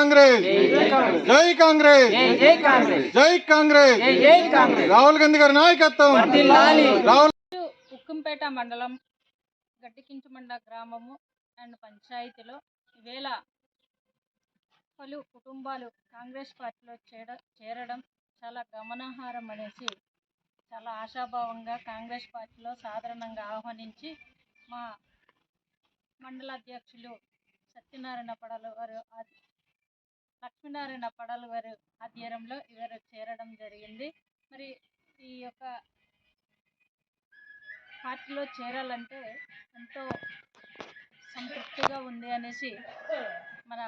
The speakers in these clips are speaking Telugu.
కాంగ్రెస్. జై కాంగ్రెస్. జై జై కాంగ్రెస్. జై కాంగ్రెస్. జై జై కాంగ్రెస్. రాహుల్ గాంధీ గారి నాయకత్వం. రాహుల్ ఉక్కంపేట మండలం గట్టికించుమండ గ్రామము అండ్ పంచాయతీలో ఈవేళ పలు కుటుంబాలు కాంగ్రెస్ పార్టీలో చేర చేరడం చాలా గమనార్హం అనేసి చాలా ఆశాభావంగా కాంగ్రెస్ పార్టీలో సాధారణంగా ఆహ్వానించి మా మండల అధ్యక్షులు సత్యనారాయణ పడలు వారు లక్ష్మీనారాయణ పడలు వారి ఆధ్వర్యంలో ఇవారు చేరడం జరిగింది. మరి ఈ యొక్క పార్టీలో చేరాలంటే ఎంతో సంతృప్తిగా ఉంది అనేసి మన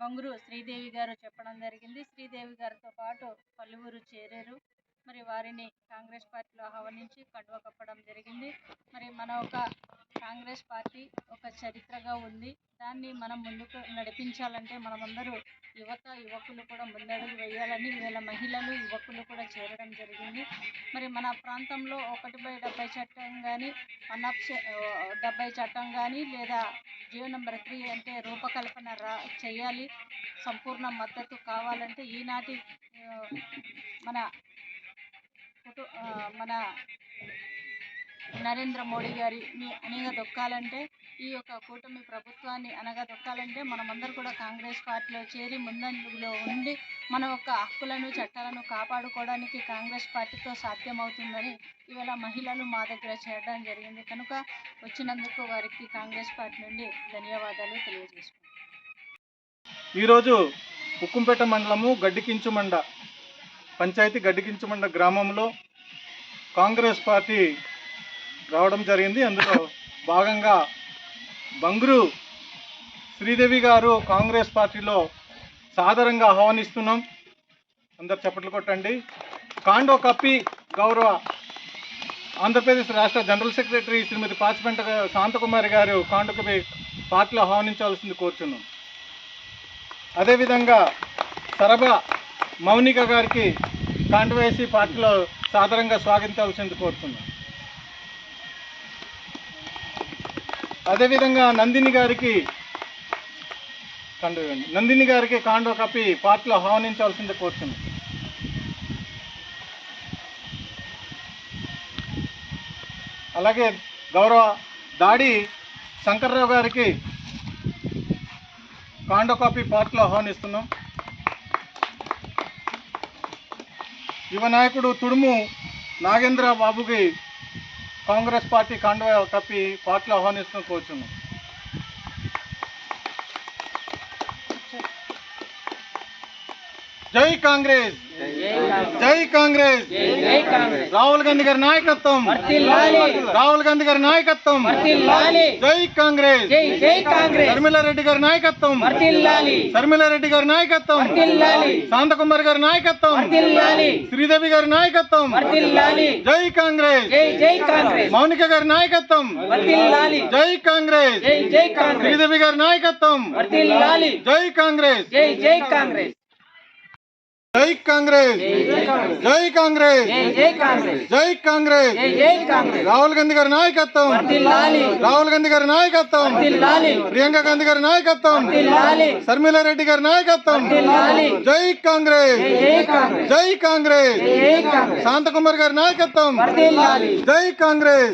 బంగురు శ్రీదేవి గారు చెప్పడం జరిగింది. శ్రీదేవి గారితో పాటు పలువురు చేరారు. మరి వారిని కాంగ్రెస్ పార్టీలో ఆహ్వానించి కండువ కప్పడం జరిగింది. మరి మన ఒక కాంగ్రెస్ పార్టీ ఒక చరిత్రగా ఉంది. దాన్ని మనం ముందుకు నడిపించాలంటే మనమందరూ యువత యువకులు కూడా ముందడుగు వేయాలని వీళ్ళ మహిళలు యువకులు కూడా చేరడం జరిగింది. మరి మన ప్రాంతంలో ఒకటి బై డెబ్బై చట్టం కానీ వన్ ఆఫ్ డెబ్బై చట్టం కానీ లేదా జియో నెంబర్ త్రీ అంటే రూపకల్పన రా చేయాలి. సంపూర్ణ మద్దతు కావాలంటే ఈనాటి మన మన నరేంద్ర మోడీ గారిని అణగదొక్కాలంటే ఈ యొక్క కూటమి ప్రభుత్వాన్ని అనగదొక్కాలంటే మనమందరూ కూడా కాంగ్రెస్ పార్టీలో చేరి ముందంజలో ఉండి మన యొక్క హక్కులను చట్టాలను కాపాడుకోవడానికి కాంగ్రెస్ పార్టీతో సాధ్యమవుతుందని ఇవాళ మహిళలు మా దగ్గర చేరడం జరిగింది. కనుక వచ్చినందుకు వారికి కాంగ్రెస్ పార్టీ నుండి ధన్యవాదాలు తెలియజేసుకుంటాం ఈరోజు ఉక్కుంపేట మండలము గడ్డికించుమండ పంచాయతీ గడ్డికించుమండ గ్రామంలో కాంగ్రెస్ పార్టీ రావడం జరిగింది. అందులో భాగంగా బంగురు శ్రీదేవి గారు కాంగ్రెస్ పార్టీలో సాదరంగా ఆహ్వానిస్తున్నాం. అందరు చప్పట్లు కొట్టండి. కాండో కప్పి గౌరవ ఆంధ్రప్రదేశ్ రాష్ట్ర జనరల్ సెక్రటరీ శ్రీమతి పాచిపెంట శాంతకుమారి గారు కాండో కప్పి పార్టీలో ఆహ్వానించాల్సింది కోరుచున్నాం. అదేవిధంగా సరభ మౌనిక గారికి కాండవేసి పార్టీలో సాదరంగా స్వాగతించాల్సింది కోరుతున్నాం అదేవిధంగా నందిని గారికి కండు నందిని గారికి కాండో కప్పి పార్టీలో ఆహ్వానించాల్సింది కోరుతున్నాం అలాగే గౌరవ దాడి శంకర్రావు గారికి కాండో కాపీ పార్టీలో ఆహ్వానిస్తున్నాం. యువ నాయకుడు తుడుము నాగేంద్ర బాబుకి కాంగ్రెస్ పార్టీ కాండవ కప్పి పార్టీలో ఆహ్వానిస్తూ కోరుచున్నాం. జై కాంగ్రెస్! జై కాంగ్రెస్ రాహుల్ గాంధీ గారి నాయకత్వం. రాహుల్ గాంధీ గారి నాయకత్వం. జై కాంగ్రెస్ జై జై కాంగ్రెస్ శర్మిలారెడ్డి గారి నాయకత్వం. శర్మిలారెడ్డి గారి నాయకత్వం. శాంతకుమార్ గారి నాయకత్వం. శ్రీదేవి గారి నాయకత్వం. జై కాంగ్రెస్ మౌనిక గారి నాయకత్వం. జై కాంగ్రెస్ శ్రీదేవి గారి నాయకత్వం. జై కాంగ్రెస్ జై జై కాంగ్రెస్ జై కాంగ్రెస్ జై కాంగ్రెస్ జై కాంగ్రెస్ రాహుల్ గాంధీ గారి నాయకత్వం. రాహుల్ గాంధీ గారి నాయకత్వం. ప్రియాంక గాంధీ గారి నాయకత్వం వర్ధిల్లాలి. శర్మిలారెడ్డి గారి నాయకత్వం. జై కాంగ్రెస్ జై కాంగ్రెస్ శాంతకుమార్ గారి నాయకత్వం జై కాంగ్రెస్